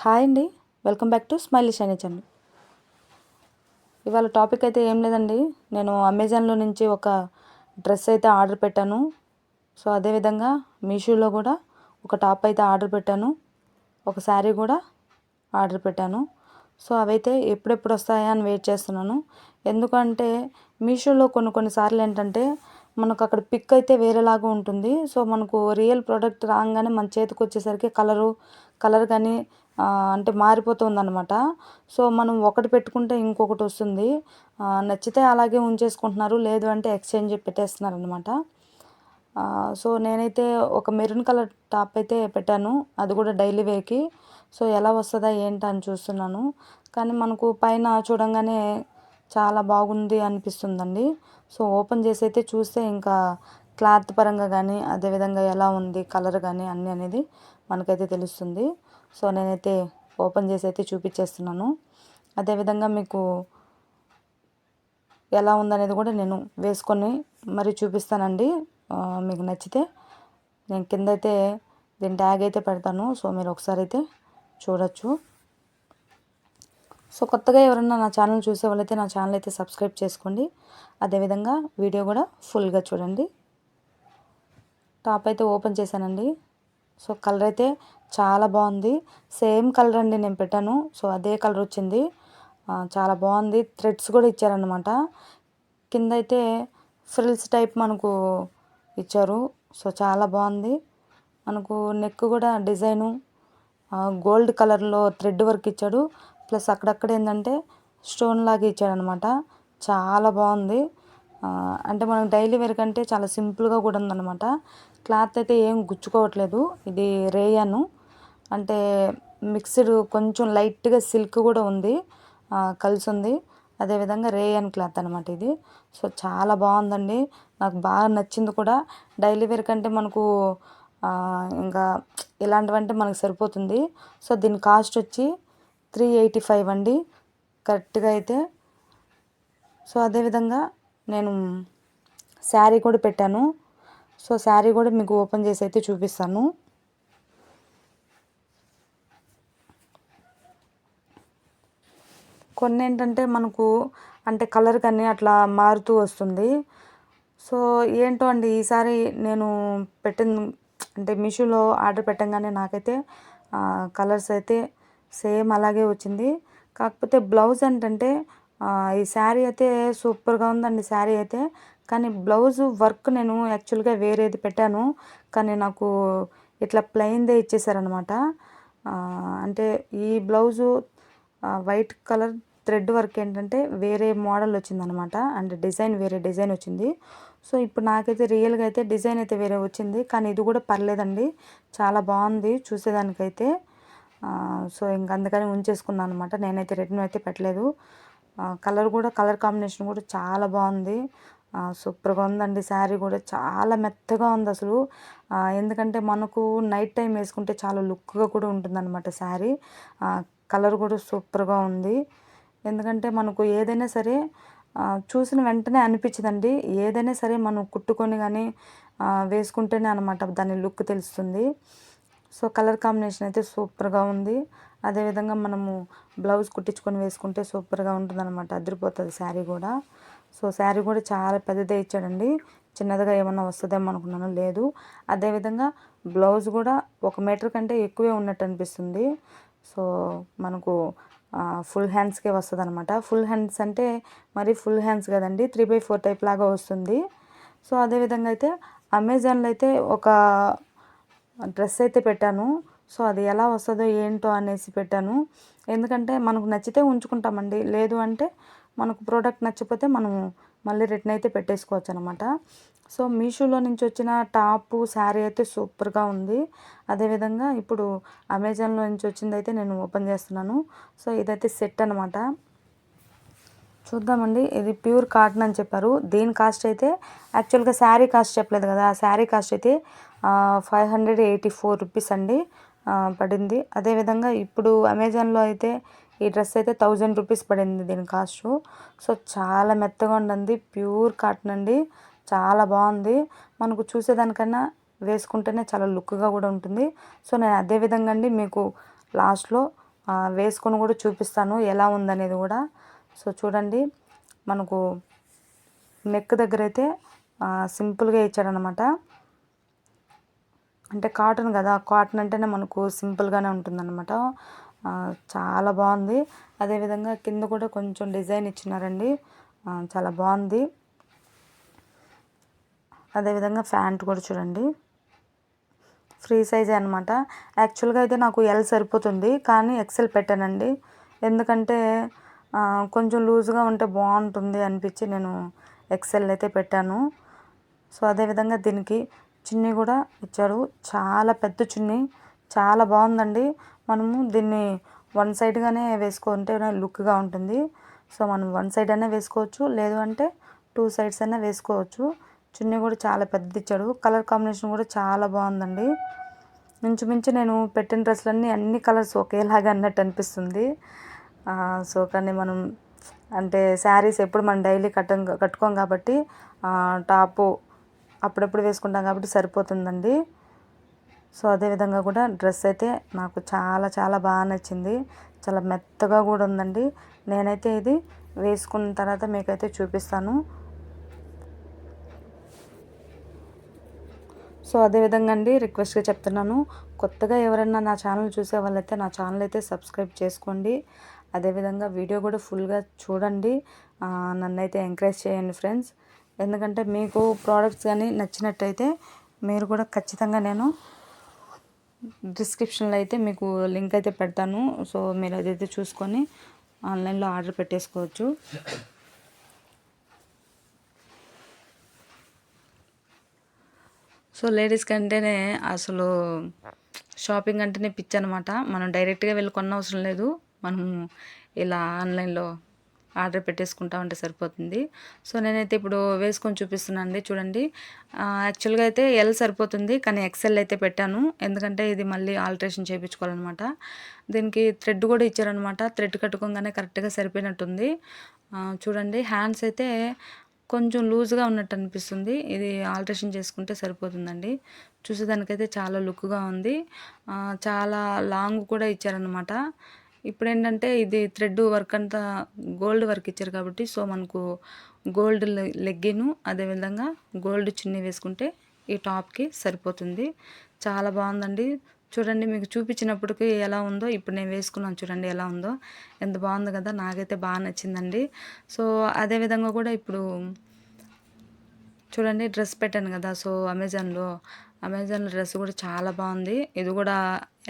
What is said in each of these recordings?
Hi అండి. Welcome back to Smile Shiny channel. ఇవాళ topic అయితే ఏం లేదండి. నేను అమెజాన్లో నుంచి ఒక డ్రెస్ అయితే ఆర్డర్ పెట్టాను. సో అదేవిధంగా మీషోలో కూడా ఒక టాప్ అయితే ఆర్డర్ పెట్టాను. ఒక శారీ కూడా ఆర్డర్ పెట్టాను. సో అవైతే ఎప్పుడెప్పుడు వస్తాయా అని వెయిట్ చేస్తున్నాను. ఎందుకంటే మీషోలో కొన్ని కొన్నిసార్లు ఏంటంటే మనకు అక్కడ పిక్ అయితే వేరేలాగా ఉంటుంది. సో మనకు రియల్ ప్రోడక్ట్ రాగానే మన చేతికి వచ్చేసరికి కలరు కలర్ కానీ అంటే మారిపోతుంది అనమాట సో మనం ఒకటి పెట్టుకుంటే ఇంకొకటి వస్తుంది. నచ్చితే అలాగే ఉంచేసుకుంటున్నారు లేదు అంటే ఎక్స్చేంజ్ పెట్టేస్తున్నారు అనమాట సో నేనైతే ఒక మెరూన్ కలర్ టాప్ అయితే పెట్టాను. అది కూడా డైలీ వేర్కి. సో ఎలా వస్తుందా ఏంటా అని చూస్తున్నాను. కానీ మనకు పైన చూడంగానే చాలా బాగుంది అనిపిస్తుందండి. సో ఓపెన్ చేసి అయితే చూస్తే ఇంకా క్లాత్ పరంగా కానీ అదేవిధంగా ఎలా ఉంది కలర్ కానీ అన్నీ అనేది మనకైతే తెలుస్తుంది. సో నేనైతే ఓపెన్ చేసి అయితే చూపించేస్తున్నాను. అదేవిధంగా మీకు ఎలా ఉందనేది కూడా నేను వేసుకొని మరి చూపిస్తానండి. మీకు నచ్చితే నేను కింద అయితే దీని ట్యాగ్ అయితే పెడతాను. సో మీరు ఒకసారి అయితే చూడొచ్చు. సో కొత్తగా ఎవరన్నా నా ఛానల్ చూసే వాళ్ళైతే నా ఛానల్ అయితే సబ్స్క్రైబ్ చేసుకోండి. అదేవిధంగా వీడియో కూడా ఫుల్గా చూడండి. టాప్ అయితే ఓపెన్ చేశానండి. సో కలర్ అయితే చాలా బాగుంది. సేమ్ కలర్ అండి నేను పెట్టాను. సో అదే కలర్ వచ్చింది. చాలా బాగుంది. థ్రెడ్స్ కూడా ఇచ్చారనమాట కింద అయితే ఫ్రిల్స్ టైప్ మనకు ఇచ్చారు. సో చాలా బాగుంది. మనకు నెక్ కూడా డిజైను గోల్డ్ కలర్లో థ్రెడ్ వర్క్ ఇచ్చాడు. ప్లస్ అక్కడక్కడ ఏంటంటే స్టోన్ లాగా ఇచ్చాడనమాట చాలా బాగుంది. అంటే మనం డైలీ వేర్ కంటే చాలా సింపుల్గా కూడా ఉందన్నమాట. క్లాత్ అయితే ఏం గుచ్చుకోవట్లేదు. ఇది రేయను. అంటే మిక్స్డ్ కొంచెం లైట్గా సిల్క్ కూడా ఉంది. కలిసి ఉంది అదేవిధంగా రేయన్ క్లాత్ అనమాట ఇది. సో చాలా బాగుందండి. నాకు బాగా నచ్చింది కూడా. డైలీ వేర్ కంటే మనకు ఇంకా ఇలాంటివంటే మనకు సరిపోతుంది. సో దీని కాస్ట్ వచ్చి త్రీ ఎయిటీ ఫైవ్ అండి. కరెక్ట్గా అయితే. సో అదేవిధంగా నేను శారీ కూడా పెట్టాను. సో శారీ కూడా మీకు ఓపెన్ చేసి అయితే చూపిస్తాను. కొన్ని ఏంటంటే మనకు అంటే కలర్ కానీ అట్లా మారుతూ వస్తుంది. సో ఏంటో అండి ఈసారి నేను పెట్టిన అంటే మీషోలో ఆర్డర్ పెట్టంగానే నాకైతే కలర్స్ అయితే సేమ్ అలాగే వచ్చింది. కాకపోతే బ్లౌజ్ ఏంటంటే ఈ శారీ అయితే సూపర్గా ఉందండి శారీ అయితే. కానీ బ్లౌజ్ వర్క్ నేను యాక్చువల్గా వేరేది పెట్టాను. కానీ నాకు ఇట్లా ప్లెయిన్దే ఇచ్చేసారనమాట అంటే ఈ blouse white colour thread work ఏంటంటే వేరే మోడల్ వచ్చిందనమాట అంటే డిజైన్ వేరే డిజైన్ వచ్చింది. సో ఇప్పుడు నాకైతే రియల్గా అయితే డిజైన్ అయితే వేరే వచ్చింది. కానీ ఇది కూడా పర్లేదండి. చాలా బాగుంది చూసేదానికైతే. సో ఇంక అందుకని ఉంచేసుకున్నాను అనమాట నేనైతే రిటర్న్ అయితే పెట్టలేదు. కలర్ కూడా కలర్ కాంబినేషన్ కూడా చాలా బాగుంది. సూపర్గా ఉందండి. శారీ కూడా చాలా మెత్తగా ఉంది అసలు. ఎందుకంటే మనకు నైట్ టైం వేసుకుంటే చాలా లుక్గా కూడా ఉంటుందన్నమాట శారీ. కలర్ కూడా సూపర్గా ఉంది. ఎందుకంటే మనకు ఏదైనా సరే చూసిన వెంటనే అనిపించదండి. ఏదైనా సరే మనం కుట్టుకొని కానీ వేసుకుంటేనే అనమాట దాని లుక్ తెలుస్తుంది. సో కలర్ కాంబినేషన్ అయితే సూపర్గా ఉంది. అదేవిధంగా మనము బ్లౌజ్ కుట్టించుకొని వేసుకుంటే సూపర్గా ఉంటుందన్నమాట. అదిరిపోతుంది శారీ కూడా. సో శారీ కూడా చాలా పెద్దదే ఇచ్చాడండి. చిన్నదిగా ఏమన్నా వస్తుందేమో అనుకున్నాను లేదు. అదేవిధంగా బ్లౌజ్ కూడా ఒక మీటర్ కంటే ఎక్కువే ఉన్నట్టు అనిపిస్తుంది. సో మనకు ఫుల్ హ్యాండ్స్కే వస్తుంది అనమాట ఫుల్ హ్యాండ్స్ అంటే మరి ఫుల్ హ్యాండ్స్ కదండి త్రీ బై ఫోర్ టైప్ లాగా వస్తుంది. సో అదేవిధంగా అయితే అమెజాన్లో అయితే ఒక డ్రెస్ అయితే పెట్టాను. సో అది ఎలా వస్తుందో ఏంటో అనేసి పెట్టాను. ఎందుకంటే మనకు నచ్చితే ఉంచుకుంటామండి. లేదు అంటే మనకు ప్రోడక్ట్ నచ్చిపోతే మనం మళ్ళీ రిటర్న్ అయితే పెట్టేసుకోవచ్చు అనమాట సో మీషోలో నుంచి వచ్చిన టాపు శారీ అయితే సూపర్గా ఉంది. అదేవిధంగా ఇప్పుడు అమెజాన్లో నుంచి వచ్చింది అయితే నేను ఓపెన్ చేస్తున్నాను. సో ఇదైతే సెట్ అనమాట చూద్దామండి. ఇది ప్యూర్ కాటన్ అని చెప్పారు. దీని కాస్ట్ అయితే యాక్చువల్గా శారీ కాస్ట్ చెప్పలేదు కదా. ఆ శారీ కాస్ట్ అయితే five hundred eighty four rupees అండి పడింది. అదేవిధంగా ఇప్పుడు అమెజాన్లో అయితే ఈ డ్రెస్ అయితే థౌజండ్ రూపీస్ పడింది దీని కాస్ట్. సో చాలా మెత్తగా ఉండండి ప్యూర్ కాటన్ అండి చాలా బాగుంది. మనకు చూసేదానికన్నా వేసుకుంటేనే చాలా లుక్గా కూడా ఉంటుంది. సో నేను అదే విధంగా అండి మీకు లాస్ట్లో వేసుకొని కూడా చూపిస్తాను ఎలా ఉందనేది కూడా. సో చూడండి మనకు నెక్ దగ్గర అయితే సింపుల్గా ఇచ్చాడనమాట అంటే కాటన్ కదా కాటన్ అంటేనే మనకు సింపుల్గానే ఉంటుందన్నమాట. చాలా బాగుంది. అదేవిధంగా కింద కూడా కొంచెం డిజైన్ ఇచ్చినారండి. చాలా బాగుంది. అదేవిధంగా ప్యాంట్ కూడా చూడండి. ఫ్రీ సైజే అనమాట యాక్చువల్గా అయితే నాకు ఎల్ సరిపోతుంది కానీ ఎక్సెల్ పెట్టానండి. ఎందుకంటే కొంచెం లూజ్గా ఉంటే బాగుంటుంది అనిపించి నేను ఎక్సెల్ అయితే పెట్టాను. సో అదేవిధంగా దీనికి చున్నీ కూడా ఇచ్చారు చాలా పెద్ద చున్నీ. చాలా బాగుందండి. మనము దీన్ని వన్ సైడ్గానే వేసుకుంటే లుక్గా ఉంటుంది. సో మనం వన్ సైడ్ అయినా వేసుకోవచ్చు. లేదు అంటే టూ సైడ్స్ అయినా వేసుకోవచ్చు. చున్నీ కూడా చాలా పెద్దది ఇచ్చాడు. కలర్ కాంబినేషన్ కూడా చాలా బాగుందండి. ఇంచుమించు నేను పెట్టిన డ్రెస్సులన్నీ అన్ని కలర్స్ ఒకేలాగా అన్నట్టు అనిపిస్తుంది. సో కానీ మనం అంటే శారీస్ ఎప్పుడు మనం డైలీ కట్టం కట్టుకోం కాబట్టి టాపు అప్పుడప్పుడు వేసుకుంటాం కాబట్టి సరిపోతుందండి. సో అదేవిధంగా కూడా డ్రెస్ అయితే నాకు చాలా చాలా బాగా నచ్చింది. చాలా మెత్తగా కూడా ఉందండి. నేనైతే ఇది వేసుకున్న తర్వాత మీకైతే చూపిస్తాను. సో అదేవిధంగా అండి రిక్వెస్ట్గా చెప్తున్నాను. కొత్తగా ఎవరైనా నా ఛానల్ చూసే వాళ్ళైతే నా ఛానల్ అయితే సబ్స్క్రైబ్ చేసుకోండి. అదేవిధంగా వీడియో కూడా ఫుల్గా చూడండి. నన్నైతే నన్ను అయితే ఎంకరేజ్ చేయండి ఫ్రెండ్స్. ఎందుకంటే మీకు ప్రోడక్ట్స్ కానీ నచ్చినట్టయితే మీరు కూడా ఖచ్చితంగా నేను డిస్క్రిప్షన్లో అయితే మీకు లింక్ అయితే పెడతాను. సో మీరు అదైతే చూసుకొని ఆన్లైన్లో ఆర్డర్ పెట్టేసుకోవచ్చు. సో లేడీస్ కంటేనే అసలు షాపింగ్ అంటేనే పిచ్చి అనమాట మనం డైరెక్ట్గా వెళ్ళి కొన్న అవసరం లేదు. మనము ఇలా ఆన్లైన్లో ఆర్డర్ పెట్టేసుకుంటా ఉంటే సరిపోతుంది. సో నేనైతే ఇప్పుడు వేసుకొని చూపిస్తున్నాను అండి చూడండి యాక్చువల్గా అయితే ఎల్ సరిపోతుంది కానీ ఎక్సెల్ అయితే పెట్టాను. ఎందుకంటే ఇది మళ్ళీ ఆల్ట్రేషన్ చేయించుకోవాలన్నమాట. దీనికి థ్రెడ్ కూడా ఇచ్చారనమాట థ్రెడ్ కట్టుకోగానే కరెక్ట్గా సరిపోయినట్టుంది. చూడండి. హ్యాండ్స్ అయితే కొంచెం లూజ్గా ఉన్నట్టు అనిపిస్తుంది. ఇది ఆల్ట్రేషన్ చేసుకుంటే సరిపోతుందండి. చూసేదానికైతే చాలా లుక్గా ఉంది. చాలా లాంగ్ కూడా ఇచ్చారనమాట ఇప్పుడు ఏంటంటే ఇది థ్రెడ్ వర్క్ అంతా గోల్డ్ వర్క్ ఇచ్చారు కాబట్టి సో మనకు గోల్డ్ లెగ్గిను. అదేవిధంగా గోల్డ్ చున్నీ వేసుకుంటే ఈ టాప్కి సరిపోతుంది. చాలా బాగుందండి. చూడండి మీకు చూపించినప్పటికీ ఎలా ఉందో ఇప్పుడు నేను వేసుకున్నాను చూడండి ఎలా ఉందో. ఎంత బాగుంది కదా నాకైతే బాగా నచ్చిందండి. సో అదేవిధంగా కూడా ఇప్పుడు చూడండి డ్రెస్ పెట్టాను కదా సో అమెజాన్లో అమెజాన్లో డ్రెస్ కూడా చాలా బాగుంది. ఇది కూడా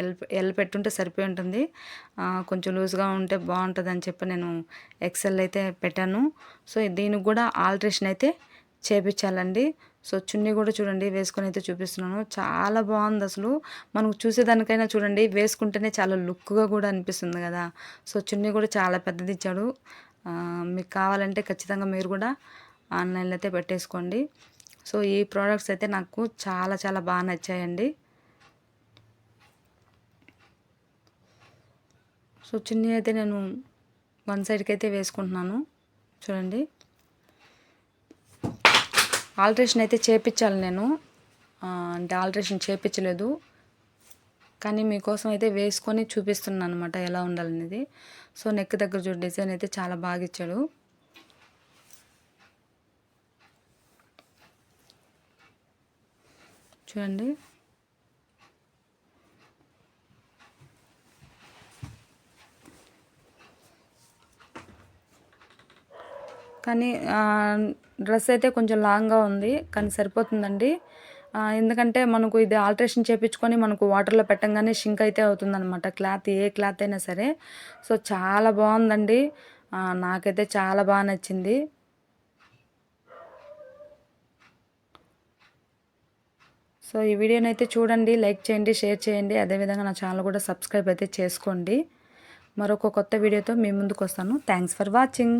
ఎల్ ఎల్ పెట్టుంటే సరిపోయి ఉంటుంది కొంచెం లూజ్గా ఉంటే బాగుంటుంది అని చెప్పి నేను ఎక్సెల్ అయితే పెట్టాను. సో దీనికి కూడా ఆల్ట్రేషన్ అయితే చేపించాలండి సో చున్నీ కూడా చూడండి వేసుకొని అయితే చూపిస్తున్నాను. చాలా బాగుంది అసలు. మనకు చూసేదానికైనా చూడండి వేసుకుంటేనే చాలా లుక్గా కూడా అనిపిస్తుంది కదా. సో చున్నీ కూడా చాలా పెద్దది ఇచ్చాడు. మీకు కావాలంటే ఖచ్చితంగా మీరు కూడా ఆన్లైన్లో అయితే పెట్టేసుకోండి. సో ఈ ప్రోడక్ట్స్ అయితే నాకు చాలా చాలా బాగా నచ్చాయండి. సో చిన్నవి అయితే నేను వన్ సైడ్కి అయితే వేసుకుంటున్నాను. చూడండి. ఆల్ట్రేషన్ అయితే చేపించాలి నేను. అంటే ఆల్ట్రేషన్ చేపించలేదు. కానీ మీకోసం అయితే వేసుకొని చూపిస్తున్నాను అనమాట ఎలా ఉండాలనేది. సో నెక్ దగ్గర చూడ డిజైన్ అయితే చాలా బాగా ఇచ్చాడు. చూడండి. కానీ డ్రెస్ అయితే కొంచెం లాంగ్గా ఉంది కానీ సరిపోతుందండి. ఎందుకంటే మనకు ఇది ఆల్ట్రేషన్ చేయించుకొని మనకు వాటర్లో పెట్టంగానే షింక్ అయితే అవుతుందన్నమాట క్లాత్ ఏ క్లాత్ అయినా సరే. సో చాలా బాగుందండి. నాకైతే చాలా బాగా నచ్చింది. సో ఈ వీడియోని అయితే చూడండి లైక్ చేయండి షేర్ చేయండి. అదేవిధంగా నా ఛానల్ కూడా సబ్స్క్రైబ్ అయితే చేసుకోండి. మరొక కొత్త వీడియోతో మీ ముందుకు వస్తాను థ్యాంక్స్ ఫర్ వాచింగ్